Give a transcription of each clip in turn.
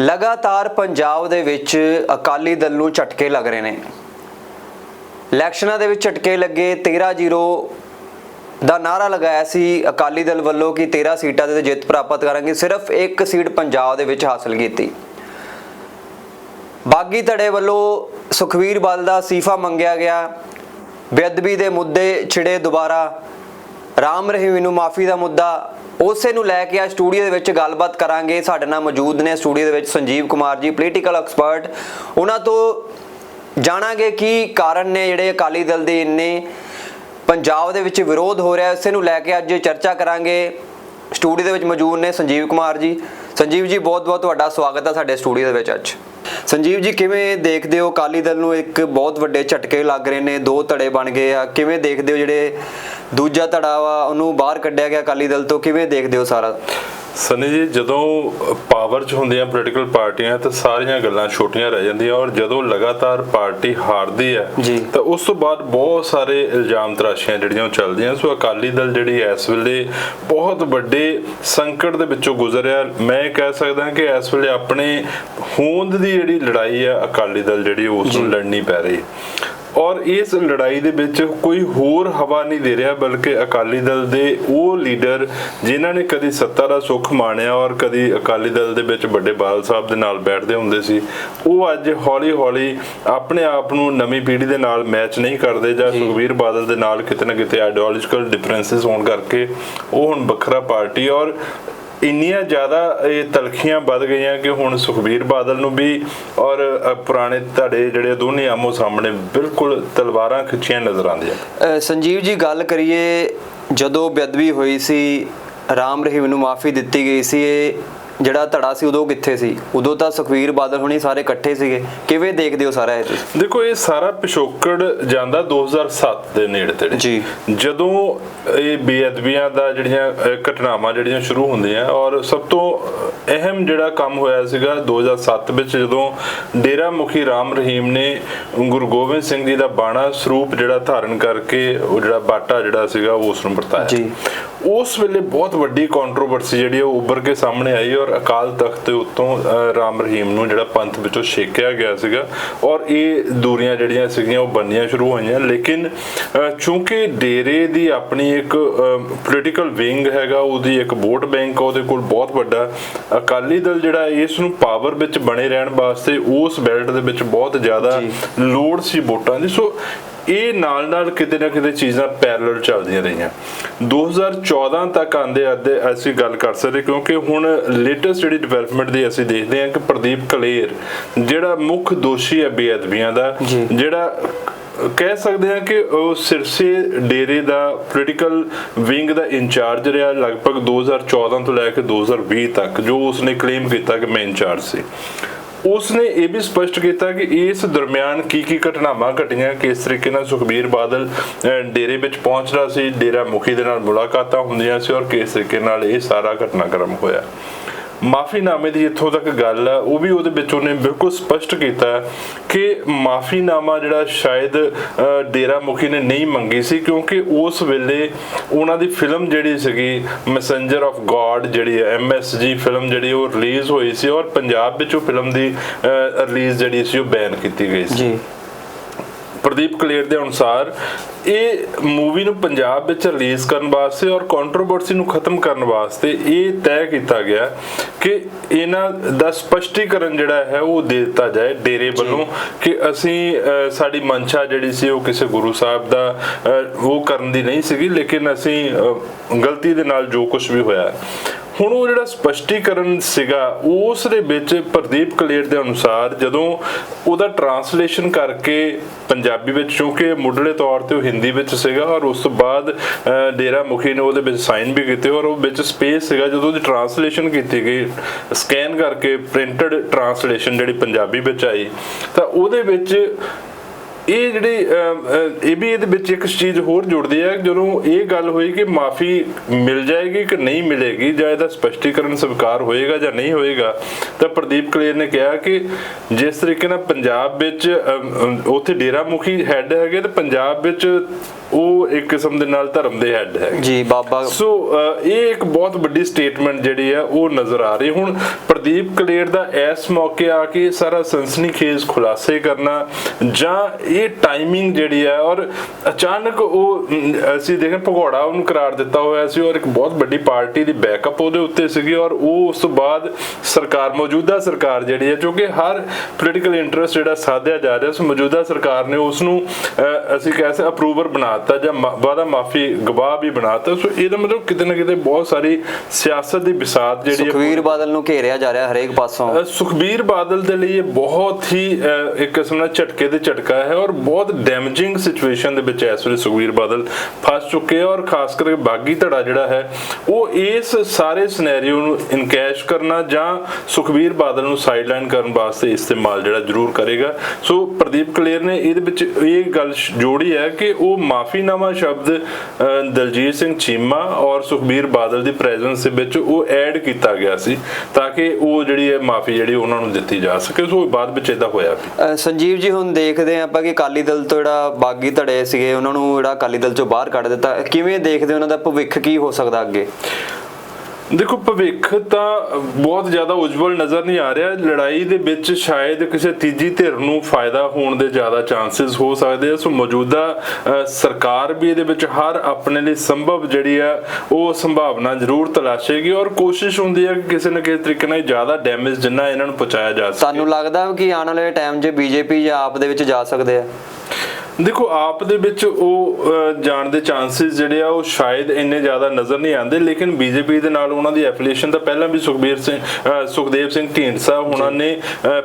ਲਗਾਤਾਰ ਪੰਜਾਬ ਦੇ ਵਿੱਚ ਅਕਾਲੀ ਦਲ ਨੂੰ ਝਟਕੇ ਲੱਗ ਰਹੇ ਨੇ। ਇਲੈਕਸ਼ਨਾਂ ਦੇ ਵਿੱਚ ਝਟਕੇ ਲੱਗੇ 13-0 ਦਾ ਨਾਰਾ ਲਗਾਇਆ ਸੀ ਅਕਾਲੀ ਦਲ ਵੱਲੋਂ ਕਿ 13 ਸੀਟਾਂ ਤੇ ਜਿੱਤ ਪ੍ਰਾਪਤ ਕਰਾਂਗੇ। ਸਿਰਫ ਇੱਕ ਸੀਟ ਪੰਜਾਬ ਦੇ ਵਿੱਚ ਹਾਸਲ ਕੀਤੀ। ਬਾਗੀ ਧੜੇ ਵੱਲੋਂ ਸੁਖਵੀਰ ਬਾਦਲ ਦਾ ਅਸਤੀਫਾ ਮੰਗਿਆ ਗਿਆ। ਬੇਅਦਬੀ ਦੇ ਮੁੱਦੇ ਛਿੜੇ ਦੁਬਾਰਾ। ਰਾਮ ਰਹੀਮ ਨੂੰ ਮਾਫੀ ਦਾ ਮੁੱਦਾ ਉਸੇ ਨੂੰ ਲੈ ਕੇ ਆ ਸਟੂਡੀਓ ਦੇ ਵਿੱਚ ਗੱਲਬਾਤ ਕਰਾਂਗੇ। ਸਾਡੇ ਨਾਲ ਮੌਜੂਦ ਨੇ ਸਟੂਡੀਓ ਦੇ ਵਿੱਚ ਸੰਜੀਵ ਕੁਮਾਰ ਜੀ ਪੋਲੀਟੀਕਲ ਐਕਸਪਰਟ ਉਹਨਾਂ ਤੋਂ ਜਾਣਾਂਗੇ ਕੀ ਕਾਰਨ ਨੇ ਜਿਹੜੇ ਅਕਾਲੀ ਦਲ ਦੇ ਇੰਨੇ ਪੰਜਾਬ ਦੇ ਵਿੱਚ ਵਿਰੋਧ ਹੋ ਰਿਹਾ। ਉਸੇ ਨੂੰ ਲੈ ਕੇ ਅੱਜ ਚਰਚਾ ਕਰਾਂਗੇ। ਸਟੂਡੀਓ ਦੇ ਵਿੱਚ ਮੌਜੂਦ ਨੇ ਸੰਜੀਵ ਕੁਮਾਰ ਜੀ। ਸੰਜੀਵ ਜੀ ਬਹੁਤ ਬਹੁਤ ਤੁਹਾਡਾ ਸਵਾਗਤ ਹੈ ਸਾਡੇ ਸਟੂਡੀਓ ਦੇ ਵਿੱਚ ਅੱਜ। ਸੰਜੀਵ ਜੀ, ਕਿਵੇਂ ਦੇਖਦੇ ਹੋ? ਅਕਾਲੀ ਦਲ ਨੂੰ ਇੱਕ ਬਹੁਤ ਵੱਡੇ ਝਟਕੇ ਲੱਗ ਰਹੇ ਨੇ, ਦੋ ਧੜੇ ਬਣ ਗਏ ਆ। ਕਿਵੇਂ ਦੇਖਦੇ ਹੋ ਜਿਹੜੇ ਦੂਜਾ ਧੜਾ ਵਾ, ਉਹਨੂੰ ਬਾਹਰ ਕੱਢਿਆ ਗਿਆ ਅਕਾਲੀ ਦਲ ਤੋਂ? ਕਿਵੇਂ ਦੇਖਦੇ ਹੋ ਸਾਰਾ? ਸਨੀ ਜੀ ਜਦੋਂ ਪਾਵਰ 'ਚ ਹੁੰਦੀਆਂ ਪੋਲੀਟੀਕਲ ਪਾਰਟੀਆਂ ਤਾਂ ਸਾਰੀਆਂ ਗੱਲਾਂ ਛੋਟੀਆਂ ਰਹਿ ਜਾਂਦੀਆਂ ਔਰ ਜਦੋਂ ਲਗਾਤਾਰ ਪਾਰਟੀ ਹਾਰਦੀ ਹੈ। ਤਾਂ ਉਸ ਤੋਂ ਬਾਅਦ ਬਹੁਤ ਸਾਰੇ ਇਲਜ਼ਾਮ ਤਰਾਸ਼ੀਆਂ ਜਿਹੜੀਆਂ ਉਹ ਚੱਲਦੀਆਂ। ਸੋ ਅਕਾਲੀ ਦਲ ਜਿਹੜੀ ਇਸ ਵੇਲੇ ਬਹੁਤ ਵੱਡੇ ਸੰਕਟ ਦੇ ਵਿੱਚੋਂ ਗੁਜ਼ਰ ਰਿਹਾ। ਮੈਂ ਕਹਿ ਸਕਦਾ ਕਿ ਇਸ ਵੇਲੇ ਆਪਣੇ ਹੋਂਦ ਦੀ ਜਿਹੜੀ ਲੜਾਈ ਹੈ ਅਕਾਲੀ ਦਲ ਜਿਹੜੀ ਉਸ ਨੂੰ ਲੜਨੀ ਪੈ ਰਹੀ। ਹੈ ਔਰ ਇਸ ਲੜਾਈ ਦੇ ਵਿੱਚ ਕੋਈ ਹੋਰ ਹਵਾ ਨਹੀਂ ਦੇ ਰਿਹਾ ਬਲਕਿ ਅਕਾਲੀ ਦਲ ਦੇ ਉਹ ਲੀਡਰ ਜਿਨ੍ਹਾਂ ਨੇ ਕਦੀ ਸੱਤਾ ਦਾ ਸੁੱਖ ਮਾਣਿਆ ਔਰ ਕਦੀ ਅਕਾਲੀ ਦਲ ਦੇ ਵਿੱਚ ਵੱਡੇ ਬਾਦਲ ਸਾਹਿਬ ਦੇ ਨਾਲ ਬੈਠਦੇ ਹੁੰਦੇ ਸੀ ਉਹ ਅੱਜ ਹੌਲੀ-ਹੌਲੀ ਆਪਣੇ ਆਪ ਨੂੰ ਨਵੀਂ ਪੀੜ੍ਹੀ ਦੇ ਨਾਲ ਮੈਚ ਨਹੀਂ ਕਰਦੇ ਜਾਂ ਸੁਖਬੀਰ ਬਾਦਲ ਦੇ ਨਾਲ ਕਿਤੇ ਨਾ ਕਿਤੇ ਆਈਡੀਓਲੋਜੀਕਲ ਡਿਫਰੈਂਸਸ ਹੋਣ ਕਰਕੇ ਉਹ ਹੁਣ ਵੱਖਰਾ ਪਾਰਟੀ ਔਰ ਇੰਨੀਆਂ ਜ਼ਿਆਦਾ ਇਹ ਤਲਖੀਆਂ ਵੱਧ ਗਈਆਂ ਕਿ ਹੁਣ ਸੁਖਬੀਰ ਬਾਦਲ ਨੂੰ ਵੀ ਔਰ ਪੁਰਾਣੇ ਧੜੇ ਜਿਹੜੇ ਦੋਨੇ ਆਮੋ ਸਾਹਮਣੇ ਬਿਲਕੁਲ ਤਲਵਾਰਾਂ ਖਿੱਚੀਆਂ ਨਜ਼ਰ ਆਉਂਦੀਆਂ। ਸੰਜੀਵ ਜੀ ਗੱਲ ਕਰੀਏ, ਜਦੋਂ ਬੇਅਦਬੀ ਹੋਈ ਸੀ, ਰਾਮ ਰਹੀਮ ਨੂੰ ਮਾਫੀ ਦਿੱਤੀ ਗਈ ਸੀ ਇਹ ਜਿਹੜਾ ਧੜਾ ਸੀ ਉਦੋਂ ਕਿੱਥੇ ਸੀ? ਉਦੋਂ ਤਾਂ ਸੁਖਵੀਰ ਬਾਦਲ ਹੁਣੀ ਸਾਰੇ ਇਕੱਠੇ ਸੀਗੇ। ਕਿਵੇਂ ਦੇਖਦੇ ਹੋ ਸਾਰਾ ਇਹ ਤੁਸੀਂ? ਦੇਖੋ ਇਹ ਸਾਰਾ ਪਿਛੋਕੜ ਜਾਂਦਾ 2007 ਦੇ ਨੇੜੇ ਤੇੜੇ। ਜੀ। ਜਦੋਂ ਇਹ ਬੇਅਦਬੀਆਂ ਦਾ ਜਿਹੜੀਆਂ ਘਟਨਾਵਾਂ ਜਿਹੜੀਆਂ ਸ਼ੁਰੂ ਹੁੰਦੀਆਂ ਔਰ ਸਭ ਤੋਂ ਅਹਿਮ ਜਿਹੜਾ ਕੰਮ ਹੋਇਆ ਸੀਗਾ 2007 ਵਿੱਚ ਜਦੋਂ ਡੇਰਾ ਮੁਖੀ ਰਾਮ ਰਹੀਮ ਨੇ ਗੁਰੂ ਗੋਬਿੰਦ ਸਿੰਘ ਜੀ ਦਾ ਬਾਣਾ ਸਰੂਪ ਜਿਹੜਾ ਧਾਰਨ ਕਰਕੇ ਉਹ ਜਿਹੜਾ ਬਾਟਾ ਜਿਹੜਾ ਸੀਗਾ ਉਸ ਨੂੰ ਵਰਤਾਇਆ। ਜੀ। ਉਸ ਵੇਲੇ ਬਹੁਤ ਵੱਡੀ ਕੰਟਰੋਵਰਸੀ ਜਿਹੜੀ ਉਹ ਉੱਭਰ ਕੇ ਸਾਹਮਣੇ ਆਈ ਔਰ ਅਕਾਲ ਤਖਤ ਦੇ ਉੱਤੋਂ ਰਾਮ ਰਹੀਮ ਨੂੰ ਜਿਹੜਾ ਪੰਥ ਵਿੱਚੋਂ ਛੇਕਿਆ ਗਿਆ ਸੀਗਾ ਔਰ ਇਹ ਦੂਰੀਆਂ ਜਿਹੜੀਆਂ ਸੀਗੀਆਂ ਉਹ ਬੰਨੀਆਂ ਸ਼ੁਰੂ ਹੋਈਆਂ ਲੇਕਿਨ ਚੂੰਕਿ ਡੇਰੇ ਦੀ ਆਪਣੀ ਇੱਕ ਪੋਲੀਟੀਕਲ ਵਿੰਗ ਹੈਗਾ ਉਹਦੀ ਇੱਕ ਵੋਟ ਬੈਂਕ ਉਹਦੇ ਕੋਲ ਬਹੁਤ ਵੱਡਾ ਅਕਾਲੀ ਦਲ ਜਿਹੜਾ ਇਸ ਨੂੰ ਪਾਵਰ ਵਿੱਚ ਬਣੇ ਰਹਿਣ ਵਾਸਤੇ ਉਸ ਬੈਲਟ ਦੇ ਵਿੱਚ ਬਹੁਤ ਜ਼ਿਆਦਾ। ਲੋੜ ਸੀ ਵੋਟਾਂ ਦੀ ਸੋ ਇਹ ਨਾਲ ਨਾਲ ਕਿਤੇ ਨਾ ਕਿਤੇ ਚੀਜ਼ਾਂ ਪੈਰਲਲ ਚੱਲਦੀਆਂ ਰਹੀਆਂ 2014 ਤੱਕ ਆਂਦੇ ਆਦੇ ਅਸੀਂ ਗੱਲ ਕਰ ਸਕਦੇ ਕਿਉਂਕਿ ਹੁਣ ਲੇਟੈਸਟ ਜਿਹੜੀ ਡਿਵੈਲਪਮੈਂਟ ਦੀ ਅਸੀਂ ਦੇਖਦੇ ਹਾਂ ਕਿ ਪ੍ਰਦੀਪ ਕਲੇਰ ਜਿਹੜਾ ਮੁੱਖ ਦੋਸ਼ੀ ਹੈ ਬੇਅਦਬੀਆਂ ਦਾ। ਜਿਹੜਾ ਕਹਿ ਸਕਦੇ ਹਾਂ ਕਿ ਉਹ ਸਿਰਸੇ ਡੇਰੇ ਦਾ ਪੋਲੀਟੀਕਲ ਵਿੰਗ ਦਾ ਇੰਚਾਰਜ ਰਿਹਾ ਲਗਭਗ 2014 ਤੋਂ ਲੈ ਕੇ 2020 ਤੱਕ ਜੋ ਉਸਨੇ ਕਲੇਮ ਕੀਤਾ ਕਿ ਮੈਂ ਇੰਚਾਰਜ ਸੀ ਉਸਨੇ ਇਹ ਵੀ ਸਪਸ਼ਟ ਕੀਤਾ ਕਿ ਇਸ ਦਰਮਿਆਨ ਕੀ ਕੀ ਘਟਨਾਵਾਂ ਘਟੀਆਂ ਕਿਸ ਤਰੀਕੇ ਨਾਲ ਸੁਖਬੀਰ ਬਾਦਲ ਅਹ, ਡੇਰੇ ਵਿੱਚ ਪਹੁੰਚ ਰਿਹਾ ਸੀ ਡੇਰਾ ਮੁਖੀ ਦੇ ਨਾਲ ਮੁਲਾਕਾਤਾਂ ਹੁੰਦੀਆਂ ਸੀ ਔਰ ਕਿਸ ਤਰੀਕੇ ਨਾਲ ਇਹ ਸਾਰਾ ਘਟਨਾਕ੍ਰਮ ਹੋਇਆ। ਮਾਫੀਨਾਮੇ ਦੀ ਇੱਥੋਂ ਤੱਕ ਗੱਲ ਹੈ ਉਹ ਵੀ ਉਹਦੇ ਵਿੱਚ ਉਹਨੇ ਬਿਲਕੁਲ ਸਪਸ਼ਟ ਕੀਤਾ ਕਿ ਮਾਫੀਨਾਮਾ ਜਿਹੜਾ ਸ਼ਾਇਦ ਡੇਰਾ ਮੁਖੀ ਨੇ ਨਹੀਂ ਮੰਗੀ ਸੀ, ਕਿਉਂਕਿ ਉਸ ਵੇਲੇ ਉਹਨਾਂ ਦੀ ਫਿਲਮ ਜਿਹੜੀ ਸੀਗੀ ਮੈਸੇਂਜਰ ਆਫ ਗੋਡ ਜਿਹੜੀ ਹੈ ਐਮਐਸਜੀ ਫਿਲਮ ਜਿਹੜੀ ਉਹ ਰਿਲੀਜ਼ ਹੋਈ ਸੀ ਔਰ ਪੰਜਾਬ ਵਿੱਚ ਉਹ ਫਿਲਮ ਦੀ ਰਿਲੀਜ਼ ਜਿਹੜੀ ਸੀ ਉਹ ਬੈਨ ਕੀਤੀ ਗਈ ਸੀ। ਜੀ। ਪ੍ਰਦੀਪ ਕਲੇਰ ਦੇ ਅਨੁਸਾਰ ਇਹ ਮੂਵੀ ਨੂੰ ਪੰਜਾਬ ਵਿੱਚ ਰਿਲੀਜ਼ ਕਰਨ ਵਾਸਤੇ ਔਰ ਕੰਟਰੋਵਰਸੀ ਨੂੰ ਖਤਮ ਕਰਨ ਵਾਸਤੇ ਇਹ ਤੈਅ ਕੀਤਾ ਗਿਆ ਕਿ ਇਹਨਾਂ ਦਾ ਸਪਸ਼ਟੀਕਰਨ ਜਿਹੜਾ ਹੈ ਉਹ ਦੇ ਦਿੱਤਾ ਜਾਏ ਡੇਰੇ ਵੱਲੋਂ ਕਿ ਅਸੀਂ ਸਾਡੀ ਮਨਸ਼ਾ ਜਿਹੜੀ ਸੀ ਉਹ ਕਿਸੇ ਗੁਰੂ ਸਾਹਿਬ ਦਾ ਉਹ ਕਰਨ ਦੀ ਨਹੀਂ ਸੀਗੀ ਲੇਕਿਨ ਅਸੀਂ ਗਲਤੀ ਦੇ ਨਾਲ ਜੋ ਕੁਝ ਵੀ ਹੋਇਆ ਹੁਣ ਉਹ ਜਿਹੜਾ ਸਪਸ਼ਟੀਕਰਨ ਸੀਗਾ, ਉਸ ਦੇ ਵਿੱਚ ਪ੍ਰਦੀਪ ਕਲੇਰ ਦੇ ਅਨੁਸਾਰ ਜਦੋਂ ਉਹਦਾ ਟਰਾਂਸਲੇਸ਼ਨ ਕਰਕੇ ਪੰਜਾਬੀ ਵਿੱਚ, ਕਿਉਂਕਿ ਮੁੱਢਲੇ ਤੌਰ ਤੇ ਉਹ ਹਿੰਦੀ ਵਿੱਚ ਸੀਗਾ ਔਰ ਉਸ ਤੋਂ ਬਾਅਦ ਡੇਰਾ ਮੁਖੀ ਨੇ ਉਹਦੇ ਵਿੱਚ ਸਾਈਨ ਵੀ ਕੀਤੇ ਔਰ ਉਹ ਵਿੱਚ ਸਪੇਸ ਸੀਗਾ ਜਦੋਂ ਉਹਦੀ ਟਰਾਂਸਲੇਸ਼ਨ ਕੀਤੀ ਗਈ ਸਕੈਨ ਕਰਕੇ ਪ੍ਰਿੰਟਡ ਟਰਾਂਸਲੇਸ਼ਨ ਜਿਹੜੀ ਪੰਜਾਬੀ ਵਿੱਚ ਆਈ, ਤਾਂ ਉਹਦੇ ਵਿੱਚ ਇਹ ਜਿਹੜੇ ਇਹ ਵੀ ਇਹਦੇ ਵਿੱਚ ਇੱਕ ਚੀਜ਼ ਹੋਰ ਜੁੜਦੀ ਹੈ, ਜਦੋਂ ਇਹ ਗੱਲ ਹੋਈ ਕਿ ਮਾਫੀ ਮਿਲ ਜਾਏਗੀ ਕਿ ਨਹੀਂ ਮਿਲੇਗੀ, ਜਾਂ ਇਹਦਾ ਸਪਸ਼ਟੀਕਰਨ ਸਵੀਕਾਰ ਹੋਏਗਾ ਜਾਂ ਨਹੀਂ ਹੋਏਗਾ, ਤਾਂ ਪ੍ਰਦੀਪ ਕਲੇਰ ਨੇ ਕਿਹਾ ਕਿ ਜਿਸ ਤਰੀਕੇ ਨਾਲ ਪੰਜਾਬ ਵਿੱਚ ਉੱਥੇ ਡੇਰਾ ਮੁਖੀ ਹੈੱਡ ਹੈਗੇ, ਤੇ ਪੰਜਾਬ ਵਿੱਚ ਉਹ ਇੱਕ ਕਿਸਮ ਦੇ ਨਾਲ ਧਰਮ ਦੇ ਹੈੱਡ ਹੈਗੇ। ਜੀ ਬਾਬਾ ਸੋ ਇਹ ਇੱਕ ਬਹੁਤ ਵੱਡੀ ਸਟੇਟਮੈਂਟ ਜਿਹੜੀ ਹੈ ਉਹ ਨਜ਼ਰ ਆ ਰਹੀ ਹੁਣ ਪ੍ਰਦੀਪ ਕਲੇਰ ਦਾ ਇਸ ਮੌਕੇ ਆ ਕੇ ਸਾਰਾ ਸਨਸਨੀਖੇਜ਼ ਖੁਲਾਸੇ ਕਰਨਾ ਜਾਂ ਇਹ ਟਾਈਮਿੰਗ ਜਿਹੜੀ ਹੈ ਔਰ ਅਚਾਨਕ ਉਹ ਅਸੀਂ ਦੇਖੇ ਭਗੌੜਾ ਉਹਨੂੰ ਕਰਾਰ ਦਿੱਤਾ ਹੋਇਆ ਸੀ ਔਰ ਇੱਕ ਬਹੁਤ ਵੱਡੀ ਪਾਰਟੀ ਦੀ ਬੈਕਅਪ ਉਹਦੇ ਉੱਤੇ ਸੀਗੀ ਔਰ ਉਹ ਉਸ ਤੋਂ ਬਾਅਦ ਸਰਕਾਰ ਮੌਜੂਦਾ ਸਰਕਾਰ ਜਿਹੜੀ ਹੈ ਕਿਉਂਕਿ ਹਰ ਪੋਲੀਟੀਕਲ ਇੰਟਰਸਟ ਜਿਹੜਾ ਸਾਧਿਆ ਜਾ ਰਿਹਾ ਉਸ ਮੌਜੂਦਾ ਸਰਕਾਰ ਨੇ ਉਸ ਨੂੰ ਅਸੀਂ ਕਹਿ ਸਕਦੇ ਅਪਰੂਵਰ ਬਣਾਤਾ ਜਾਂ ਵਾਅਦਾ ਮਾਫੀ ਗਵਾਹ ਵੀ ਬਣਾਤਾ। ਸੋ ਇਹਦਾ ਮਤਲਬ ਕਿਤੇ ਨਾ ਕਿਤੇ ਬਹੁਤ ਸਾਰੀ ਸਿਆਸਤ ਦੀ ਬਿਸਾਤ ਜਿਹੜੀ ਹੈ ਸੁਖਵੀਰ ਬਾਦਲ ਨੂੰ ਘੇਰਿਆ ਜਾ ਰਿਹਾ ਹਰੇਕ ਪਾਸੋਂ। ਸੁਖਬੀਰ ਬਾਦਲ ਦੇ ਲਈ ਇਹ ਬਹੁਤ ਹੀ ਇੱਕ ਕਿਸਮ ਦਾ ਝਟਕੇ ਦੇ ਝਟਕਾ ਹੈ ਔਰ ਬਹੁਤ ਡੈਮੇਜਿੰਗ ਸਿਚੁਏਸ਼ਨ ਦੇ ਵਿੱਚ ਇਸ ਵੇਲੇ ਸੁਖਬੀਰ ਬਾਦਲ ਫਸ ਚੁੱਕੇ ਔਰ ਖਾਸ ਕਰਕੇ ਬਾਗੀ ਧੜਾ ਜਿਹੜਾ ਹੈ ਉਹ ਇਸ ਸਾਰੇ ਸਿਨੈਰੀਓ ਨੂੰ ਇਨਕੈਸ਼ ਕਰਨਾ ਜਾਂ ਸੁਖਬੀਰ ਬਾਦਲ ਨੂੰ ਸਾਈਡਲਾਈਨ ਕਰਨ ਵਾਸਤੇ ਇਸਤੇਮਾਲ ਜਿਹੜਾ ਜ਼ਰੂਰ ਕਰੇਗਾ। ਸੋ ਪ੍ਰਦੀਪ ਕਲੇਰ ਨੇ ਇਹਦੇ ਵਿੱਚ ਇਹ ਗੱਲ ਜੋੜੀ ਹੈ ਕਿ ਉਹ ਮਾਫੀਨਾਮਾ ਸ਼ਬਦ ਦਲਜੀਤ ਸਿੰਘ ਚੀਮਾ ਔਰ ਸੁਖਬੀਰ ਬਾਦਲ ਦੀ ਪ੍ਰੈਜ਼ੈਂਸ ਵਿੱਚ ਉਹ ਐਡ ਕੀਤਾ ਗਿਆ ਸੀ ਤਾਂ ਕਿ ਉਹ ਜਿਹੜੀ ਹੈ ਮਾਫੀ ਜਿਹੜੀ ਉਹਨਾਂ ਨੂੰ ਦਿੱਤੀ ਜਾ ਸਕੇ ਸੋ ਬਾਅਦ ਵਿੱਚ ਇਦਾਂ ਹੋਇਆ ਵੀ। ਸੰਜੀਵ ਜੀ, ਹੁਣ ਦੇਖਦੇ ਹਾਂ ਆਪਾਂ ਕਿ ਅਕਾਲੀ ਦਲ ਤੋਂ ਜਿਹੜਾ ਬਾਗੀ ਧੜੇ ਸੀਗੇ, ਉਹਨਾਂ ਨੂੰ ਜਿਹੜਾ ਅਕਾਲੀ ਦਲ ਚੋਂ ਬਾਹਰ ਕੱਢ ਦਿੱਤਾ। ਕਿਵੇਂ ਦੇਖਦੇ ਉਹਨਾਂ ਦਾ ਭਵਿੱਖ, ਕੀ ਹੋ ਸਕਦਾ ਅੱਗੇ? ਦੇਖੋ, ਭਵਿੱਖ ਤਾਂ ਬਹੁਤ ਜ਼ਿਆਦਾ ਉਜਵਲ ਨਜ਼ਰ ਨਹੀਂ ਆ ਰਿਹਾ। ਲੜਾਈ ਦੇ ਵਿੱਚ ਸ਼ਾਇਦ ਕਿਸੇ ਤੀਜੀ ਧਿਰ ਨੂੰ ਫਾਇਦਾ ਹੋਣ ਦੇ ਜ਼ਿਆਦਾ ਚਾਂਸਸ ਹੋ ਸਕਦੇ ਆ। ਸੋ ਮੌਜੂਦਾ ਸਰਕਾਰ ਵੀ ਇਹਦੇ ਵਿੱਚ ਹਰ ਆਪਣੇ ਲਈ ਸੰਭਵ ਜਿਹੜੀ ਆ, ਉਹ ਸੰਭਾਵਨਾ ਜ਼ਰੂਰ ਤਲਾਸ਼ੇਗੀ ਔਰ ਕੋਸ਼ਿਸ਼ ਹੁੰਦੀ ਹੈ ਕਿ ਕਿਸੇ ਨਾ ਕਿਸੇ ਤਰੀਕੇ ਨਾਲ ਜ਼ਿਆਦਾ ਡੈਮੇਜ ਜਿੰਨਾ ਇਹਨਾਂ ਨੂੰ ਪਹੁੰਚਾਇਆ ਜਾ ਸਕੇ। ਤੁਹਾਨੂੰ ਲੱਗਦਾ ਕਿ ਆਉਣ ਵਾਲੇ ਟਾਈਮ 'ਚ ਬੀਜੇਪੀ ਜਾਂ ਆਪ ਦੇ ਵਿੱਚ ਜਾ ਸਕਦੇ ਆ? ਦੇਖੋ ਆਪ ਦੇ ਵਿੱਚ ਉਹ ਜਾਣ ਦੇ ਚਾਂਸਸ ਜਿਹੜੇ ਆ ਉਹ ਸ਼ਾਇਦ ਇੰਨੇ ਜ਼ਿਆਦਾ ਨਜ਼ਰ ਨਹੀਂ ਆਉਂਦੇ ਲੇਕਿਨ ਬੀਜੇਪੀ ਦੇ ਨਾਲ ਉਹਨਾਂ ਦੀ ਐਫੀਲੀਏਸ਼ਨ ਤਾਂ ਪਹਿਲਾਂ ਵੀ ਸੁਖਬੀਰ ਸਿੰਘ ਸੁਖਦੇਵ ਸਿੰਘ ਢੀਂਡਸਾ ਉਹਨਾਂ ਨੇ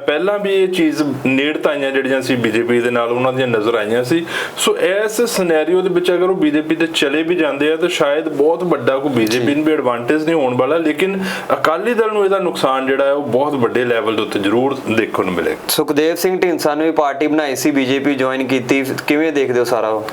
ਪਹਿਲਾਂ ਵੀ ਇਹ ਚੀਜ਼ ਨੇੜਤਾਈਆਂ ਜਿਹੜੀਆਂ ਸੀ ਬੀਜੇਪੀ ਦੇ ਨਾਲ ਉਹਨਾਂ ਦੀਆਂ ਨਜ਼ਰ ਆਈਆਂ ਸੀ। ਸੋ ਇਸ ਸਿਨੈਰੀਓ ਦੇ ਵਿੱਚ ਅਗਰ ਉਹ ਬੀਜੇਪੀ ਤੇ ਚਲੇ ਵੀ ਜਾਂਦੇ ਆ ਤਾਂ ਸ਼ਾਇਦ ਬਹੁਤ ਵੱਡਾ ਕੋਈ ਬੀਜੇਪੀ ਨੂੰ ਵੀ ਐਡਵਾਂਟੇਜ ਨਹੀਂ ਹੋਣ ਵਾਲਾ ਲੇਕਿਨ ਅਕਾਲੀ ਦਲ ਨੂੰ ਇਹਦਾ ਨੁਕਸਾਨ ਜਿਹੜਾ ਹੈ ਉਹ ਬਹੁਤ ਵੱਡੇ ਲੈਵਲ ਦੇ ਉੱਤੇ ਜ਼ਰੂਰ ਦੇਖਣ ਨੂੰ ਮਿਲੇਗਾ। ਸੁਖਦੇਵ ਸਿੰਘ ਢੀਂਡਸਾ ਨੇ ਵੀ ਪਾਰਟੀ ਬਣਾਈ ਸੀ ਬੀਜੇਪੀ ਜੁਆਇਨ ਕੀਤੀ ਕਿਵੇਂ ਦੇਖਦੇ ਹੋ ਸਾਰਾ ਉਹ?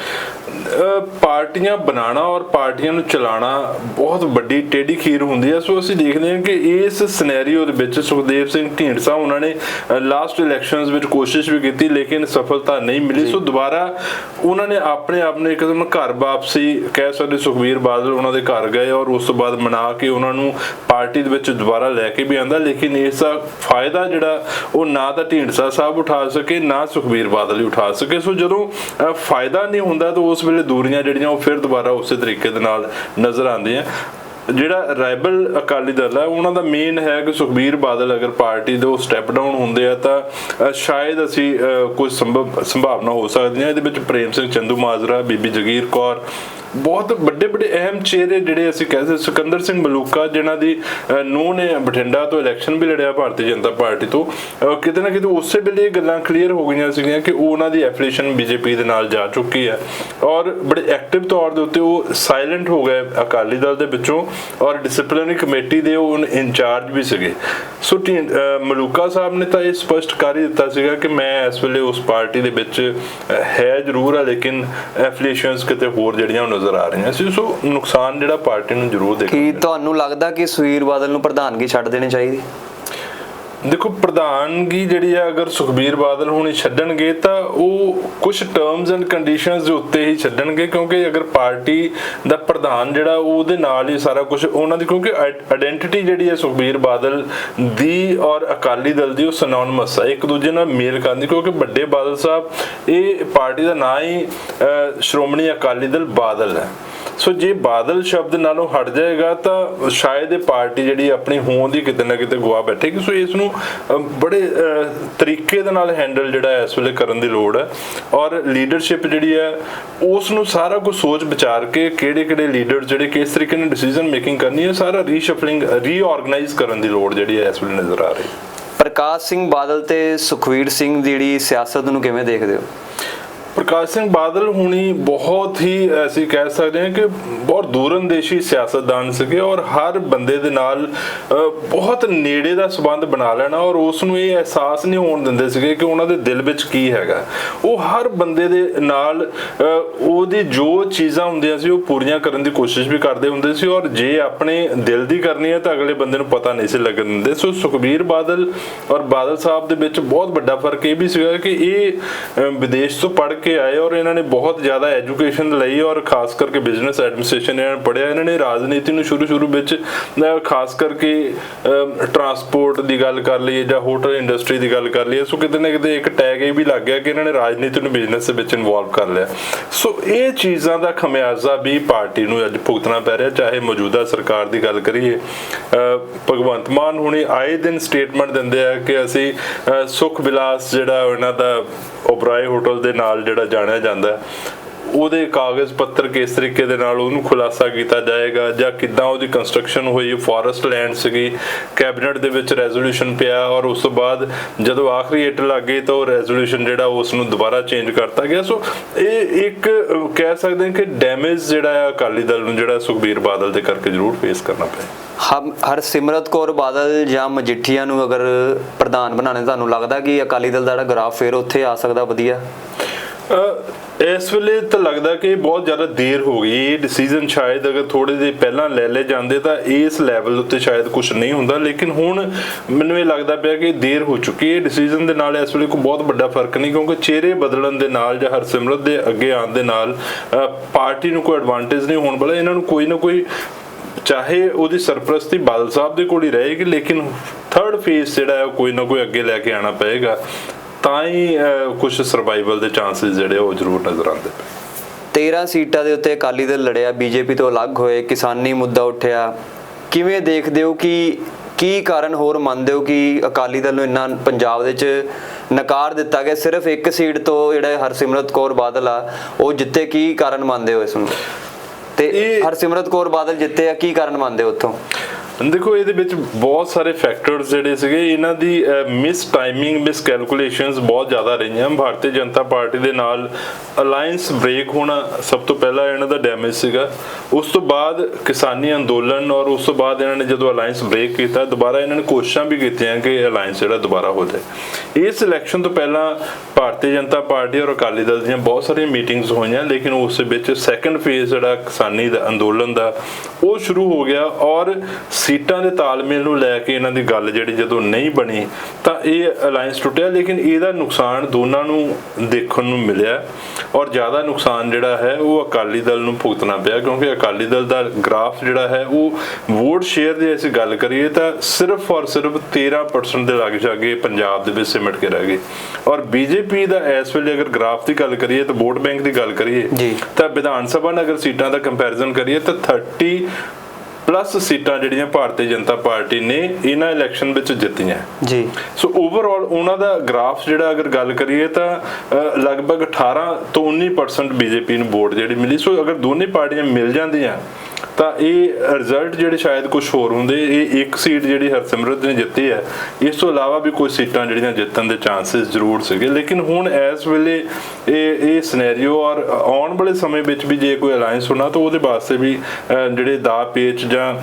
ਪਾਰਟੀਆਂ ਬਣਾਉਣਾ ਔਰ ਪਾਰਟੀਆਂ ਨੂੰ ਚਲਾਉਣਾ ਬਹੁਤ ਵੱਡੀ ਟੇਢੀ ਖੀਰ ਹੁੰਦੀ ਹੈ। ਸੋ ਅਸੀਂ ਦੇਖਦੇ ਹਾਂ ਕਿ ਇਸ ਸਿਨੈਰੀਓ ਦੇ ਵਿੱਚ ਸੁਖਦੇਵ ਸਿੰਘ ਢੀਂਡਸਾ ਉਹਨਾਂ ਨੇ ਲਾਸਟ ਇਲੈਕਸ਼ਨਸ ਵਿੱਚ ਕੋਸ਼ਿਸ਼ ਵੀ ਕੀਤੀ ਲੇਕਿਨ ਸਫਲਤਾ ਨਹੀਂ ਮਿਲੀ। ਸੋ ਦੁਬਾਰਾ ਉਹਨਾਂ ਨੇ ਆਪਣੇ ਆਪ ਨੂੰ ਇੱਕ ਕਿਸਮ ਘਰ ਵਾਪਸੀ ਕਹਿ ਸਕਦੇ ਸੁਖਬੀਰ ਬਾਦਲ ਉਹਨਾਂ ਦੇ ਘਰ ਗਏ ਔਰ ਉਸ ਤੋਂ ਬਾਅਦ ਮਨਾ ਕੇ ਉਹਨਾਂ ਨੂੰ ਪਾਰਟੀ ਦੇ ਵਿੱਚ ਦੁਬਾਰਾ ਲੈ ਕੇ ਵੀ ਆਂਦਾ। ਲੇਕਿਨ ਇਸ ਦਾ ਫਾਇਦਾ ਜਿਹੜਾ ਉਹ ਨਾ ਤਾਂ ਢੀਂਡਸਾ ਸਾਹਿਬ ਉਠਾ ਸਕੇ ਨਾ ਸੁਖਬੀਰ ਬਾਦਲ ਹੀ ਉਠਾ ਸਕੇ। ਸੋ ਜਦੋਂ ਫਾਇਦਾ ਨਹੀਂ ਹੁੰਦਾ ਤਾਂ ਉਸ ਵੇਲੇ ਦੂਰੀਆਂ ਜਿਹੜੀਆਂ ਉਹ ਫਿਰ ਦੁਬਾਰਾ ਉਸੇ ਤਰੀਕੇ ਦੇ ਨਾਲ ਨਜ਼ਰ ਆਉਂਦੀਆਂ। ਜਿਹੜਾ ਰਾਈਬਲ ਅਕਾਲੀ ਦਲ ਹੈ ਉਹਨਾਂ ਦਾ ਮੇਨ ਹੈ ਕਿ ਸੁਖਬੀਰ ਬਾਦਲ ਅਗਰ ਪਾਰਟੀ ਦੇ ਉਹ ਸਟੈਪ ਡਾਊਨ ਹੁੰਦੇ ਆ ਤਾਂ ਸ਼ਾਇਦ ਅਸੀਂ ਅਹ, ਕੁਝ ਸੰਭਵ ਸੰਭਾਵਨਾ ਹੋ ਸਕਦੀ ਹੈ ਇਹਦੇ ਵਿੱਚ ਪ੍ਰੇਮ ਸਿੰਘ ਚੰਦੂ ਮਾਜਰਾ ਬੀਬੀ ਜਗੀਰ ਕੌਰ ਬਹੁਤ ਵੱਡੇ ਵੱਡੇ ਅਹਿਮ ਚਿਹਰੇ ਜਿਹੜੇ ਅਸੀਂ ਕਹਿ ਸਕਦੇ ਸਿਕੰਦਰ ਸਿੰਘ ਮਲੂਕਾ, ਜਿਨ੍ਹਾਂ ਦੀ ਨੂੰ ਨੇ ਬਠਿੰਡਾ ਤੋਂ ਇਲੈਕਸ਼ਨ ਵੀ ਲੜਿਆ ਭਾਰਤੀ ਜਨਤਾ ਪਾਰਟੀ ਤੋਂ ਕਿਤੇ ਨਾ ਕਿਤੇ ਉਸੇ ਵੇਲੇ ਇਹ ਗੱਲਾਂ ਕਲੀਅਰ ਹੋ ਗਈਆਂ ਸੀਗੀਆਂ ਕਿ ਉਹ ਉਹਨਾਂ ਦੀ ਐਫੀਲੀਏਸ਼ਨ ਬੀਜੇਪੀ ਦੇ ਨਾਲ ਜਾ ਚੁੱਕੀ ਹੈ। ਔਰ ਬੜੇ ਐਕਟਿਵ ਤੌਰ ਦੇ ਉੱਤੇ ਉਹ ਸਾਇਲੈਂਟ ਹੋ ਗਏ ਅਕਾਲੀ ਦਲ ਦੇ ਵਿੱਚੋਂ ਔਰ ਡਿਸਪਲਿਨਰੀ ਕਮੇਟੀ ਦੇ ਉਹ ਇੰਚਾਰਜ ਵੀ ਸੀਗੇ। ਸੋ ਮਲੂਕਾ ਸਾਹਿਬ ਨੇ ਤਾਂ ਇਹ ਸਪਸ਼ਟ ਕਰ ਹੀ ਦਿੱਤਾ ਸੀਗਾ ਕਿ ਮੈਂ ਇਸ ਵੇਲੇ ਉਸ ਪਾਰਟੀ ਦੇ ਵਿੱਚ ਹੈ ਜ਼ਰੂਰ ਆ, ਲੇਕਿਨ ਐਫੀਲੀਏਸ਼ਨਸ ਕਿਤੇ ਹੋਰ ਜਿਹੜੀਆਂ ਉਹਨਾਂ ਨਜ਼ਰ ਆ ਰਹੀਆਂ ਸੀ ਸੋ ਨੁਕਸਾਨ ਜਿਹੜਾ ਪਾਰਟੀ ਨੂੰ ਜ਼ਰੂਰ ਦੇਖਣਾ ਕੀ ਤੁਹਾਨੂੰ ਲੱਗਦਾ ਕਿ ਸੁਖਵੀਰ ਬਾਦਲ ਨੂੰ ਪ੍ਰਧਾਨਗੀ ਛੱਡ ਦੇਣੀ ਚਾਹੀਦੀ? ਦੇਖੋ, ਪ੍ਰਧਾਨਗੀ ਜਿਹੜੀ ਆ, ਅਗਰ ਸੁਖਬੀਰ ਬਾਦਲ ਹੁਣੀ ਛੱਡਣਗੇ, ਤਾਂ ਉਹ ਕੁਝ ਟਰਮਸ ਐਂਡ ਕੰਡੀਸ਼ਨਸ ਦੇ ਉੱਤੇ ਹੀ ਛੱਡਣਗੇ, ਕਿਉਂਕਿ ਅਗਰ ਪਾਰਟੀ ਦਾ ਪ੍ਰਧਾਨ ਜਿਹੜਾ, ਉਹਦੇ ਨਾਲ ਹੀ ਸਾਰਾ ਕੁਝ ਉਹਨਾਂ ਦੀ, ਕਿਉਂਕਿ ਆਇਡੈਂਟੀਟੀ ਜਿਹੜੀ ਹੈ ਸੁਖਬੀਰ ਬਾਦਲ ਦੀ ਔਰ ਅਕਾਲੀ ਦਲ ਦੀ, ਉਹ ਸਨੋਨਮਸ ਹੈ ਇੱਕ ਦੂਜੇ ਨਾਲ ਮੇਲ ਕਰਦੀ ਕਿਉਂਕਿ ਵੱਡੇ ਬਾਦਲ ਸਾਹਿਬ, ਇਹ ਪਾਰਟੀ ਦਾ ਨਾਂ ਹੀ ਸ਼੍ਰੋਮਣੀ ਅਕਾਲੀ ਦਲ ਬਾਦਲ ਹੈ। ਸੋ ਜੇ ਬਾਦਲ ਸ਼ਬਦ ਨਾਲੋਂ ਹਟ ਜਾਏਗਾ ਤਾਂ ਸ਼ਾਇਦ ਇਹ ਪਾਰਟੀ ਜਿਹੜੀ ਆਪਣੀ ਹੋਂਦ ਹੀ ਕਿਤੇ ਨਾ ਕਿਤੇ ਗਵਾ ਬੈਠੇਗੀ ਸੋ ਇਸ ਨੂੰ ਬੜੇ ਤਰੀਕੇ ਦੇ ਨਾਲ ਹੈਂਡਲ ਜਿਹੜਾ ਇਸ ਵੇਲੇ ਕਰਨ ਦੀ ਲੋੜ ਹੈ। ਔਰ ਲੀਡਰਸ਼ਿਪ ਜਿਹੜੀ ਹੈ, ਉਸ ਨੂੰ ਸਾਰਾ ਕੁਝ ਸੋਚ ਵਿਚਾਰ ਕੇ ਕਿਹੜੇ ਕਿਹੜੇ ਲੀਡਰ ਜਿਹੜੇ ਕਿਸ ਤਰੀਕੇ ਨਾਲ ਡਿਸੀਜਨ ਮੇਕਿੰਗ ਕਰਨੀ ਹੈ, ਸਾਰਾ ਰੀਸ਼ਫਲਿੰਗ ਰੀਆਰਗੇਨਾਈਜ਼ ਕਰਨ ਦੀ ਲੋੜ ਜਿਹੜੀ ਹੈ ਇਸ ਵੇਲੇ ਨਜ਼ਰ ਆ ਰਹੀ ਪ੍ਰਕਾਸ਼ ਸਿੰਘ ਬਾਦਲ ਤੇ ਸੁਖਵੀਰ ਸਿੰਘ ਦੀ ਜਿਹੜੀ ਸਿਆਸਤ ਨੂੰ ਕਿਵੇਂ ਦੇਖਦੇ ਹੋ? ਪ੍ਰਕਾਸ਼ ਸਿੰਘ ਬਾਦਲ ਹੁਣੀ ਬਹੁਤ ਹੀ, ਅਸੀਂ ਕਹਿ ਸਕਦੇ ਹਾਂ ਕਿ ਬਹੁਤ ਦੂਰਅੰਦੇਸ਼ੀ ਸਿਆਸਤਦਾਨ ਸੀਗੇ ਔਰ ਹਰ ਬੰਦੇ ਦੇ ਨਾਲ ਬਹੁਤ ਨੇੜੇ ਦਾ ਸਬੰਧ ਬਣਾ ਲੈਣਾ ਔਰ ਉਸ ਨੂੰ ਇਹ ਅਹਿਸਾਸ ਨਹੀਂ ਹੋਣ ਦਿੰਦੇ ਸੀਗੇ ਕਿ ਉਹਨਾਂ ਦੇ ਦਿਲ ਵਿੱਚ ਕੀ ਹੈਗਾ। ਉਹ ਹਰ ਬੰਦੇ ਦੇ ਨਾਲ ਉਹਦੀ ਜੋ ਚੀਜ਼ਾਂ ਹੁੰਦੀਆਂ ਸੀ ਉਹ ਪੂਰੀਆਂ ਕਰਨ ਦੀ ਕੋਸ਼ਿਸ਼ ਵੀ ਕਰਦੇ ਹੁੰਦੇ ਸੀ ਔਰ ਜੇ ਆਪਣੇ ਦਿਲ ਦੀ ਕਰਨੀ ਹੈ ਤਾਂ ਅਗਲੇ ਬੰਦੇ ਨੂੰ ਪਤਾ ਨਹੀਂ ਸੀ ਲੱਗਣ ਦਿੰਦੇ। ਸੋ ਸੁਖਬੀਰ ਬਾਦਲ ਔਰ ਬਾਦਲ ਸਾਹਿਬ ਦੇ ਵਿੱਚ ਬਹੁਤ ਵੱਡਾ ਫ਼ਰਕ ਇਹ ਵੀ ਸੀਗਾ ਕਿ ਇਹ ਵਿਦੇਸ਼ ਤੋਂ ਪੜ੍ਹ ਕੇ ਆਏ ਔਰ ਇਹਨਾਂ ਨੇ ਬਹੁਤ ਜ਼ਿਆਦਾ ਐਜੂਕੇਸ਼ਨ ਲਈ ਔਰ ਖਾਸ ਕਰਕੇ ਬਿਜ਼ਨਸ ਐਡਮਿਨਿਸਟ੍ਰੇਸ਼ਨ ਇਹਨਾਂ ਨੇ ਪੜ੍ਹਿਆ। ਇਹਨਾਂ ਨੇ ਰਾਜਨੀਤੀ ਨੂੰ ਸ਼ੁਰੂ ਸ਼ੁਰੂ ਵਿੱਚ ਖਾਸ ਕਰਕੇ ਟਰਾਂਸਪੋਰਟ ਦੀ ਗੱਲ ਕਰ ਲਈਏ ਜਾਂ ਹੋਟਲ ਇੰਡਸਟਰੀ ਦੀ ਗੱਲ ਕਰ ਲਈਏ। ਸੋ ਕਿਤੇ ਨਾ ਕਿਤੇ ਇੱਕ ਟੈਗ ਇਹ ਵੀ ਲੱਗ ਗਿਆ ਕਿ ਇਹਨਾਂ ਨੇ ਰਾਜਨੀਤੀ ਨੂੰ ਬਿਜ਼ਨਸ ਦੇ ਵਿੱਚ ਇਨਵੋਲਵ ਕਰ ਲਿਆ। ਸੋ ਇਹ ਚੀਜ਼ਾਂ ਦਾ ਖਮਿਆਜ਼ਾ ਵੀ ਪਾਰਟੀ ਨੂੰ ਅੱਜ ਭੁਗਤਣਾ ਪੈ ਰਿਹਾ। ਚਾਹੇ ਮੌਜੂਦਾ ਸਰਕਾਰ ਦੀ ਗੱਲ ਕਰੀਏ ਅ, ਭਗਵੰਤ ਮਾਨ ਹੁਣੇ ਆਏ ਦਿਨ ਸਟੇਟਮੈਂਟ ਦਿੰਦੇ ਆ ਕਿ ਅਸੀਂ ਅ, ਸੁਖ ਵਿਲਾਸ ਜਿਹੜਾ ਇਹਨਾਂ ਦਾ ਓਬਰਾਏ ਹੋਟਲ ਦੇ ਨਾਲ ਜਿਹੜਾ ਜਾਣਿਆ ਜਾਂਦਾ ਉਹਦੇ ਕਾਗਜ਼ ਪੱਤਰ ਕਿਸ ਤਰੀਕੇ ਦੇ ਨਾਲ ਉਹਨੂੰ ਖੁਲਾਸਾ ਕੀਤਾ ਜਾਏਗਾ ਜਾਂ ਕਿੱਦਾਂ ਉਹਦੀ ਕੰਸਟਰਕਸ਼ਨ ਹੋਈ ਫੋਰੈਸਟ ਲੈਂਡ ਸੀਗੀ ਕੈਬਨਿਟ ਦੇ ਵਿੱਚ ਰੈਜ਼ੋਲੂਸ਼ਨ ਪਿਆ ਔਰ ਉਸ ਤੋਂ ਬਾਅਦ ਜਦੋਂ ਆਖਰੀ ਇੱਟ ਲੱਗ ਗਈ ਤਾਂ ਉਹ ਰੈਜ਼ੋਲੂਸ਼ਨ ਜਿਹੜਾ ਉਸ ਨੂੰ ਦੁਬਾਰਾ ਚੇਂਜ ਕਰਤਾ ਗਿਆ। ਸੋ ਇਹ ਇੱਕ ਕਹਿ ਸਕਦੇ ਹਾਂ ਕਿ ਡੈਮੇਜ ਜਿਹੜਾ ਹੈ ਅਕਾਲੀ ਦਲ ਨੂੰ ਜਿਹੜਾ ਸੁਖਬੀਰ ਬਾਦਲ ਦੇ ਕਰਕੇ ਜ਼ਰੂਰ ਫੇਸ ਕਰਨਾ ਪਿਆ। ਹਰਸਿਮਰਤ ਕੌਰ ਬਾਦਲ ਜਾਂ ਮਜੀਠੀਆ ਨੂੰ ਅਗਰ ਪ੍ਰਧਾਨ ਬਣਾਣੇ ਤੁਹਾਨੂੰ ਲੱਗਦਾ ਕਿ ਅਕਾਲੀ ਦਲ ਦਾ ਜਿਹੜਾ ਗ੍ਰਾਫ ਫੇਰ ਉੱਥੇ ਆ ਸਕਦਾ ਵਧੀਆ? ਇਸ ਵੇਲੇ ਤਾਂ ਲੱਗਦਾ ਕਿ ਬਹੁਤ ਜ਼ਿਆਦਾ ਦੇਰ ਹੋ ਗਈ। ਇਹ ਡਿਸੀਜਨ ਸ਼ਾਇਦ ਅਗਰ ਥੋੜੇ ਦੇ ਪਹਿਲਾਂ ਲੈ ਲੈ ਜਾਂਦੇ ਤਾਂ ਇਸ ਲੈਵਲ ਉੱਤੇ ਸ਼ਾਇਦ ਕੁਝ ਨਹੀਂ ਹੁੰਦਾ। ਲੇਕਿਨ ਹੁਣ ਮੈਨੂੰ ਇਹ ਲੱਗਦਾ ਪਿਆ ਕਿ ਦੇਰ ਹੋ ਚੁੱਕੀ ਹੈ। ਡਿਸੀਜਨ ਦੇ ਨਾਲ ਇਸ ਵੇਲੇ ਕੋਈ ਬਹੁਤ ਵੱਡਾ ਫ਼ਰਕ ਨਹੀਂ, ਕਿਉਂਕਿ ਚਿਹਰੇ ਬਦਲਣ ਦੇ ਨਾਲ ਜਾਂ ਹਰਸਿਮਰਤ ਦੇ ਅੱਗੇ ਆਉਣ ਦੇ ਨਾਲ ਪਾਰਟੀ ਨੂੰ ਕੋਈ ਐਡਵਾਂਟੇਜ ਨਹੀਂ ਹੋਣ ਵਾਲਾ। ਇਹਨਾਂ ਨੂੰ ਕੋਈ ਨਾ ਕੋਈ ਚਾਹੇ ਉਹਦੀ ਸਰਪ੍ਰਸਤੀ ਬਾਦਲ ਸਾਹਿਬ ਦੇ ਕੋਲ ਹੀ ਰਹੇਗੀ, ਲੇਕਿਨ ਥਰਡ ਫੇਸ ਜਿਹੜਾ ਹੈ ਉਹ ਕੋਈ ਨਾ ਕੋਈ ਅੱਗੇ ਲੈ ਕੇ ਆਣਾ ਪਏਗਾ। ਤਾਂ ਹੀ ਕੁਝ ਸਰਵਾਈਵਲ ਦੇ ਚਾਂਸਸ ਜਿਹੜੇ ਉਹ ਜ਼ਰੂਰ ਨਜ਼ਰ ਆਉਂਦੇ ਪਏ। 13 ਸੀਟਾਂ ਦੇ ਉੱਤੇ ਅਕਾਲੀ ਦਲ ਲੜਿਆ, ਬੀਜੇਪੀ ਤੋਂ ਅਲੱਗ ਹੋਏ, ਕਿਸਾਨੀ ਮੁੱਦਾ ਉੱਠਿਆ। ਕਿਵੇਂ ਦੇਖਦੇ ਹੋ ਕਿ ਕੀ ਕਾਰਨ ਹੋਰ ਮੰਨਦੇ ਹੋ ਕਿ ਅਕਾਲੀ ਦਲ ਨੂੰ ਇੰਨਾ ਪੰਜਾਬ ਦੇ ਵਿੱਚ ਨਕਾਰ ਦਿੱਤਾ ਗਿਆ? ਸਿਰਫ ਇੱਕ ਸੀਟ ਤੋਂ ਜਿਹੜਾ ਹਰਸਿਮਰਤ ਕੌਰ ਬਾਦਲ ਆ, ਉਹ ਜਿੱਤੇ ਕੀ ਕਾਰਨ ਮੰਨਦੇ ਹੋ ਇਸ ਨੂੰ? ਤੇ ਹਰਸਿਮਰਤ ਕੌਰ ਬਾਦਲ ਜਿੱਤੇ ਆ ਕੀ ਕਾਰਨ ਮੰਨਦੇ ਹੋ ਉੱਥੋਂ? ਦੇਖੋ, ਇਹਦੇ ਵਿੱਚ ਬਹੁਤ ਸਾਰੇ ਫੈਕਟਰਸ ਜਿਹੜੇ ਸੀਗੇ, ਇਹਨਾਂ ਦੀ ਮਿਸ ਟਾਈਮਿੰਗ ਮਿਸ ਕੈਲਕੂਲੇਸ਼ਨਸ ਬਹੁਤ ਜ਼ਿਆਦਾ ਰਹੀਆਂ। ਭਾਰਤੀ ਜਨਤਾ ਪਾਰਟੀ ਦੇ ਨਾਲ ਅਲਾਈਅੰਸ ਬ੍ਰੇਕ ਹੋਣਾ ਸਭ ਤੋਂ ਪਹਿਲਾਂ ਇਹਨਾਂ ਦਾ ਡੈਮੇਜ ਸੀਗਾ। ਉਸ ਤੋਂ ਬਾਅਦ ਕਿਸਾਨੀ ਅੰਦੋਲਨ ਔਰ ਉਸ ਤੋਂ ਬਾਅਦ ਇਹਨਾਂ ਨੇ ਜਦੋਂ ਅਲਾਈਅੰਸ ਬ੍ਰੇਕ ਕੀਤਾ, ਦੁਬਾਰਾ ਇਹਨਾਂ ਨੇ ਕੋਸ਼ਿਸ਼ਾਂ ਵੀ ਕੀਤੀਆਂ ਕਿ ਅਲਾਈਅੰਸ ਜਿਹੜਾ ਦੁਬਾਰਾ ਹੋ ਜਾਏ। ਇਸ ਇਲੈਕਸ਼ਨ ਤੋਂ ਪਹਿਲਾਂ ਭਾਰਤੀ ਜਨਤਾ ਪਾਰਟੀ ਔਰ ਅਕਾਲੀ ਦਲ ਦੀਆਂ ਬਹੁਤ ਸਾਰੀਆਂ ਮੀਟਿੰਗਸ ਹੋਈਆਂ, ਲੇਕਿਨ ਉਸ ਵਿੱਚ ਸੈਕੰਡ ਫੇਜ਼ ਜਿਹੜਾ ਕਿਸਾਨੀ ਦਾ ਅੰਦੋਲਨ ਦਾ, ਉਹ ਸ਼ੁਰੂ ਹੋ ਗਿਆ ਔਰ ਸੀਟਾਂ ਦੇ ਤਾਲਮੇਲ ਨੂੰ ਲੈ ਕੇ ਇਹਨਾਂ ਦੀ ਗੱਲ ਜਿਹੜੀ ਜਦੋਂ ਨਹੀਂ ਬਣੀ ਤਾਂ ਇਹ ਅਲਾਈਅੰਸ ਟੁੱਟਿਆ ਲੇਕਿਨ ਇਹਦਾ ਨੁਕਸਾਨ ਦੋਨਾਂ ਨੂੰ ਦੇਖਣ ਨੂੰ ਮਿਲਿਆ ਔਰ ਜ਼ਿਆਦਾ ਨੁਕਸਾਨ ਜਿਹੜਾ ਹੈ ਉਹ ਅਕਾਲੀ ਦਲ ਨੂੰ ਭੁਗਤਣਾ ਪਿਆ ਕਿਉਂਕਿ ਅਕਾਲੀ ਦਲ ਦਾ ਗ੍ਰਾਫ ਜਿਹੜਾ ਹੈ ਉਹ ਵੋਟ ਸ਼ੇਅਰ ਦੀ ਅਸੀਂ ਗੱਲ ਕਰੀਏ ਤਾਂ ਸਿਰਫ ਔਰ ਸਿਰਫ 13% ਦੇ ਲੱਗ ਜਾਗੇ ਪੰਜਾਬ ਦੇ ਵਿੱਚ ਸਿਮਟ ਕੇ ਰਹਿ ਗਏ ਔਰ ਬੀਜੇਪੀ ਦਾ ਇਸ ਵੇਲੇ ਅਗਰ ਗ੍ਰਾਫ ਦੀ ਗੱਲ ਕਰੀਏ ਤਾਂ ਵੋਟ ਬੈਂਕ ਦੀ ਗੱਲ ਕਰੀਏ। ਤਾਂ ਵਿਧਾਨ ਸਭਾ ਨਾਲ ਅਗਰ ਸੀਟਾਂ ਦਾ ਕੰਪੈਰੀਜ਼ਨ ਕਰੀਏ ਤਾਂ 30 ਪਲੱਸ ਸੀਟਾਂ ਜਿਹੜੀਆਂ ਭਾਰਤੀ ਜਨਤਾ ਪਾਰਟੀ ਨੇ ਇਹਨਾਂ ਇਲੈਕਸ਼ਨ ਵਿੱਚ ਜਿੱਤੀਆਂ। ਜੀ। ਸੋ ਓਵਰਆਲ ਉਹਨਾਂ ਦਾ ਗ੍ਰਾਫ ਜਿਹੜਾ ਅਗਰ ਗੱਲ ਕਰੀਏ ਤਾਂ ਲਗਭਗ 18 ਤੋਂ 19% ਬੀਜੇਪੀ ਨੂੰ ਵੋਟ ਜਿਹੜੀ ਮਿਲੀ। ਸੋ ਅਗਰ ਦੋਨੇ ਪਾਰਟੀਆਂ ਮਿਲ ਜਾਂਦੀਆਂ ਤਾਂ ਇਹ ਰਿਜ਼ਲਟ ਜਿਹੜੇ ਸ਼ਾਇਦ ਕੁਝ ਹੋਰ ਹੁੰਦੇ, ਇਹ ਇੱਕ ਸੀਟ ਜਿਹੜੀ ਹਰਸਿਮਰਤ ਨੇ ਜਿੱਤੀ ਹੈ, ਇਸ ਤੋਂ ਇਲਾਵਾ ਵੀ ਕੁਝ ਸੀਟਾਂ ਜਿਹੜੀਆਂ ਜਿੱਤਣ ਦੇ ਚਾਂਸਸ ਜ਼ਰੂਰ ਸੀਗੇ। ਲੇਕਿਨ ਹੁਣ ਇਸ ਵੇਲੇ ਇਹ ਇਹ ਸਿਨੈਰੀਓ ਔਰ ਆਉਣ ਵਾਲੇ ਸਮੇਂ ਵਿੱਚ ਵੀ ਜੇ ਕੋਈ ਅਲਾਈਅੰਸ ਹੋਣਾ, ਤਾਂ ਉਹਦੇ ਵਾਸਤੇ ਵੀ ਜਿਹੜੇ ਦਾ ਪੇਚ ਜਾਂ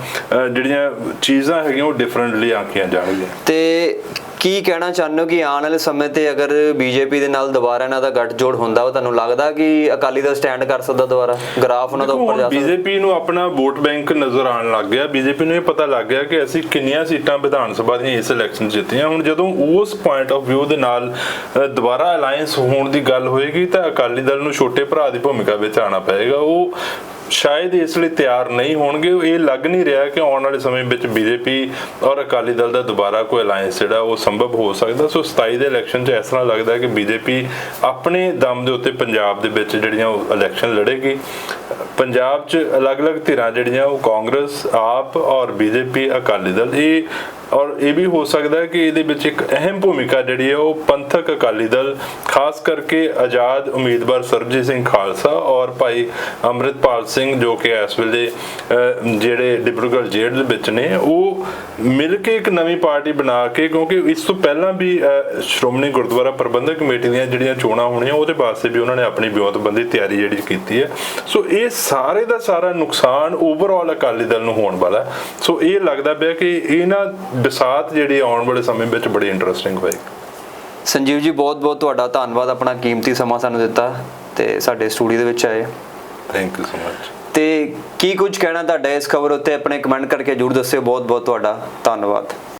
ਜਿਹੜੀਆਂ ਚੀਜ਼ਾਂ ਹੈਗੀਆਂ, ਉਹ ਡਿਫਰੈਂਟਲੀ ਆਂਕੀਆਂ ਜਾਣਗੀਆਂ। ਤੇ ਕੀ ਕਹਿਣਾ ਚਾਹੁੰਦੇ ਹੋ ਕਿ ਆਉਣ ਵਾਲੇ ਸਮੇਂ ਤੇ ਅਗਰ ਬੀਜੇਪੀ ਦੇ ਨਾਲ ਦੁਬਾਰਾ ਇਹਨਾਂ ਦਾ ਗੱਠਜੋੜ ਹੁੰਦਾ ਉਹ ਤੁਹਾਨੂੰ ਲੱਗਦਾ ਕਿ ਅਕਾਲੀ ਦਲ ਸਟੈਂਡ ਕਰ ਸਕਦਾ ਦੁਬਾਰਾ? ਗ੍ਰਾਫ ਉਹਨਾਂ ਦਾ ਉੱਪਰ ਜਾ ਸਕਦਾ। ਬੀਜੇਪੀ ਨੂੰ ਆਪਣਾ ਵੋਟ ਬੈਂਕ ਨਜ਼ਰ ਆਉਣ ਲੱਗ ਗਿਆ। ਬੀਜੇਪੀ ਨੂੰ ਇਹ ਪਤਾ ਲੱਗ ਗਿਆ ਕਿ ਅਸੀਂ ਕਿੰਨੀਆਂ ਸੀਟਾਂ ਵਿਧਾਨ ਸਭਾ ਦੀਆਂ ਇਸ ਇਲੈਕਸ਼ਨ ਜਿੱਤੀਆਂ। ਹੁਣ ਜਦੋਂ ਉਸ ਪੁਆਇੰਟ ਆਫ View ਦੇ ਨਾਲ ਦੁਬਾਰਾ ਅਲਾਈਅੰਸ ਹੋਣ ਦੀ ਗੱਲ ਹੋਏਗੀ ਤਾਂ ਅਕਾਲੀ ਦਲ ਨੂੰ ਛੋਟੇ ਭਰਾ ਦੀ ਭੂਮਿਕਾ ਵਿੱਚ ਆਣਾ ਪਏਗਾ। ਉਹ ਸ਼ਾਇਦ ਇਸ ਲਈ ਤਿਆਰ ਨਹੀਂ ਹੋਣਗੇ। ਇਹ ਲੱਗ ਨਹੀਂ ਰਿਹਾ ਕਿ ਆਉਣ ਵਾਲੇ ਸਮੇਂ ਵਿੱਚ ਬੀਜੇਪੀ ਔਰ ਅਕਾਲੀ ਦਲ ਦਾ ਦੁਬਾਰਾ ਕੋਈ ਅਲਾਈਅੰਸ ਜਿਹੜਾ ਉਹ ਸੰਭਵ ਹੋ ਸਕਦਾ। ਸੋ 27 ਦੇ ਇਲੈਕਸ਼ਨ 'ਚ ਇਸ ਤਰ੍ਹਾਂ ਲੱਗਦਾ ਹੈ ਕਿ ਬੀਜੇਪੀ ਆਪਣੇ ਦਮ ਦੇ ਉੱਤੇ ਪੰਜਾਬ ਦੇ ਵਿੱਚ ਜਿਹੜੀਆਂ ਉਹ ਇਲੈਕਸ਼ਨ ਲੜੇਗੀ। ਪੰਜਾਬ 'ਚ ਅਲੱਗ-ਅਲੱਗ ਧਿਰਾਂ ਜਿਹੜੀਆਂ ਉਹ ਕਾਂਗਰਸ, ਆਪ ਔਰ ਬੀਜੇਪੀ ਅਕਾਲੀ ਦਲ। ਇਹ ਔਰ ਇਹ ਵੀ ਹੋ ਸਕਦਾ ਹੈ ਕਿ ਇਹਦੇ ਵਿੱਚ ਇੱਕ ਅਹਿਮ ਭੂਮਿਕਾ ਜਿਹੜੀ ਹੈ ਉਹ ਪੰਥਕ ਅਕਾਲੀ ਦਲ, ਖਾਸ ਕਰਕੇ ਆਜ਼ਾਦ ਉਮੀਦਵਾਰ ਸਰਬਜੀਤ ਸਿੰਘ ਖਾਲਸਾ ਔਰ ਭਾਈ ਅੰਮ੍ਰਿਤਪਾਲ ਸਿੰਘ ਜੋ ਕਿ ਇਸ ਵੇਲੇ ਜਿਹੜੇ ਡਿਬਰੂਗੜ੍ਹ ਜੇਲ੍ਹ ਦੇ ਵਿੱਚ ਨੇ, ਉਹ ਮਿਲ ਕੇ ਇੱਕ ਨਵੀਂ ਪਾਰਟੀ ਬਣਾ ਕੇ, ਕਿਉਂਕਿ ਇਸ ਤੋਂ ਪਹਿਲਾਂ ਵੀ ਸ਼੍ਰੋਮਣੀ ਗੁਰਦੁਆਰਾ ਪ੍ਰਬੰਧਕ ਕਮੇਟੀ ਦੀਆਂ ਜਿਹੜੀਆਂ ਚੋਣਾਂ ਹੋਣੀਆਂ, ਉਹਦੇ ਵਾਸਤੇ ਵੀ ਉਹਨਾਂ ਨੇ ਆਪਣੀ ਵਿਉਂਤਬੰਦੀ ਤਿਆਰੀ ਜਿਹੜੀ ਕੀਤੀ ਹੈ। ਸੋ ਇਹ ਸਾਰੇ ਦਾ ਸਾਰਾ ਨੁਕਸਾਨ ਓਵਰਆਲ ਅਕਾਲੀ ਦਲ ਨੂੰ ਹੋਣ ਵਾਲਾ ਸੋ ਇਹ ਲੱਗਦਾ ਪਿਆ ਕਿ ਇਹਨਾਂ ਬਿਸਾਤ ਜਿਹੜੀ ਆਉਣ ਵਾਲੇ ਸਮੇਂ ਵਿੱਚ ਬੜੀ ਇੰਟਰਸਟਿੰਗ ਹੋਏਗੀ। ਸੰਜੀਵ ਜੀ ਬਹੁਤ ਬਹੁਤ ਤੁਹਾਡਾ ਧੰਨਵਾਦ ਆਪਣਾ ਕੀਮਤੀ ਸਮਾਂ ਸਾਨੂੰ ਦਿੱਤਾ ਤੇ ਸਾਡੇ ਸਟੂਡੀਓ ਦੇ ਵਿੱਚ ਆਏ। ਥੈਂਕ ਯੂ ਸੋ ਮਚ ਤੇ ਕੀ ਕੁਝ ਕਹਿਣਾ ਤੁਹਾਡਾ ਇਸ ਖਬਰ ਉੱਤੇ ਆਪਣੇ ਕਮੈਂਟ ਕਰਕੇ ਜਰੂਰ ਦੱਸਿਓ। ਬਹੁਤ ਬਹੁਤ ਤੁਹਾਡਾ ਧੰਨਵਾਦ।